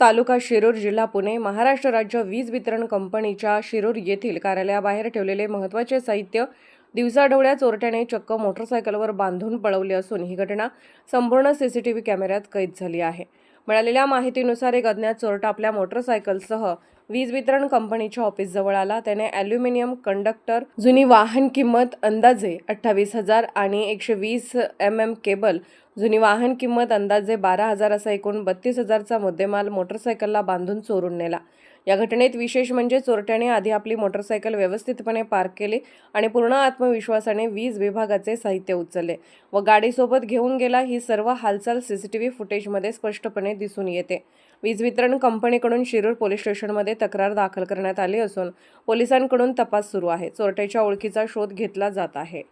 तालुका शिरूर जिल्हा पुणे महाराष्ट्र राज्य वीज वितरण कंपनीच्या शिरूर येथील कार्यालयाबाहेर ठेवलेले महत्त्वाचे साहित्य दिवसाढवळ्या चोरट्याने चक्क मोटरसायकलवर बांधून पळवले असून ही घटना संपूर्ण सीसीटीव्ही कॅमेऱ्यात कैद झाली आहे. मिळालेल्या माहितीनुसार एक अज्ञात चोरटा आपल्या मोटरसायकलसह वीज वितरण कंपनीच्या ऑफिसजवळ आला. त्याने ॲल्युमिनियम कंडक्टर जुनी वाहन किंमत अंदाजे अठ्ठावीस हजार आणि एकशे वीस एम एम केबल जुनी वाहन किंमत अंदाजे बारा हजार असा एकूण बत्तीस हजारचा मुद्देमाल मोटरसायकलला बांधून चोरून नेला. या घटनेत विशेष म्हणजे चोरट्याने आधी आपली मोटरसायकल व्यवस्थितपणे पार्क केली आणि पूर्ण आत्मविश्वासाने वीज विभागाचे साहित्य उचलले व गाडीसोबत घेऊन गेला ही सर्व हालचाल सीसीटीव्ही फुटेजमध्ये स्पष्टपणे दिसून येते. वीज वितरण कंपनीकडून शिरूर पोलीस स्टेशनमध्ये तक्रार दाखल करण्यात आली असून पोलिसांकडून तपास सुरू आहे. चोरट्याच्या ओळखीचा शोध घेतला जात आहे.